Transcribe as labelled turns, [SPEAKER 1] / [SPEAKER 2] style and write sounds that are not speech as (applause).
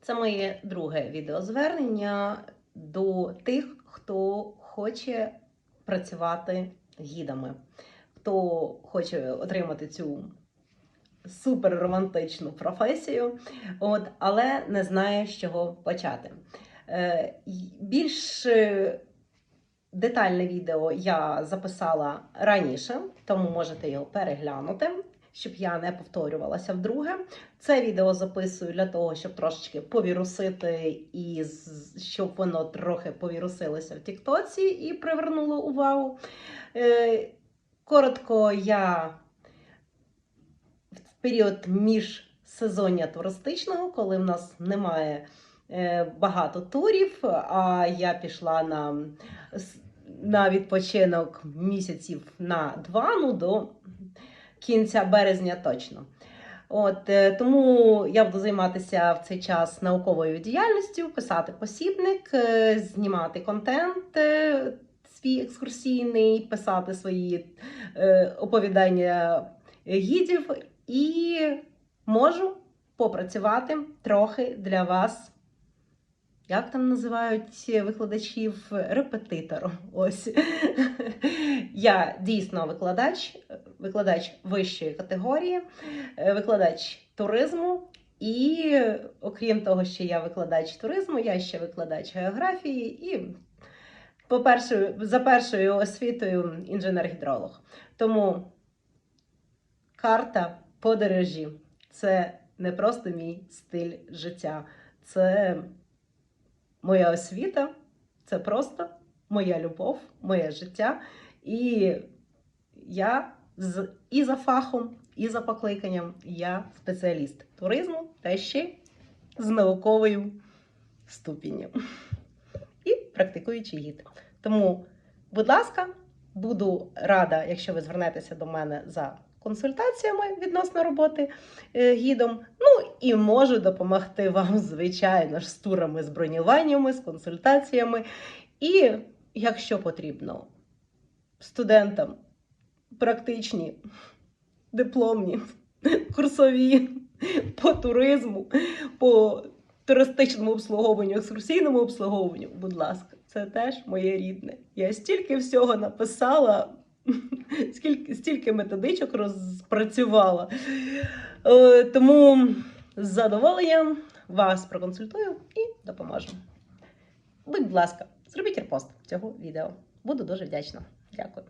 [SPEAKER 1] Це моє друге відеозвернення до тих, хто хоче працювати гідами, хто хоче отримати цю суперромантичну професію, от, але не знає, з чого почати. Е, більш е, детальне відео я записала раніше, тому можете його переглянути, щоб я не повторювалася вдруге. Це відео записую для того, щоб трошечки повірусити і щоб воно трохи повірусилося в Тіктоці і привернуло увагу. Е, Коротко, я в період міжсезоння туристичного, коли в нас немає е, багато турів, а я пішла на, на відпочинок місяців на два, ну до кінця березня точно. От е, тому я буду займатися в цей час науковою діяльністю, писати посібник, е, знімати контент е, свій екскурсійний, писати свої оповідання гідів і можу попрацювати трохи для вас. Як там називають викладачів репетитором? Ось (laughs) я дійсно викладач, викладач вищої категорії, е, викладач туризму. І окрім того, що я викладач туризму, я ще викладач географії і по перше, за першою освітою інженер-гідролог. Тому карта подорожі це не просто мій стиль життя, це моя освіта, це просто моя любов, моє життя. І я і за фахом, і за покликанням я спеціаліст туризму та ще з науковою ступінню. І практикуючий гід. Тому, будь ласка, буду рада, якщо ви звернетеся до мене за консультаціями відносно роботи е, гідом. Ну і можу допомогти вам, звичайно ж, з турами, з бронюваннями, з консультаціями. І, якщо потрібно, студентам практичні, дипломні, курсові по туризму, по туристичному обслуговуванню, екскурсійному обслуговуванню, будь ласка, це теж моє рідне. Я стільки всього написала, (laughs) скільки, стільки методичок розпрацювала. Е, Тому з задоволенням вас проконсультую і допоможу. Будь ласка, зробіть репост цього відео. Буду дуже вдячна. Дякую.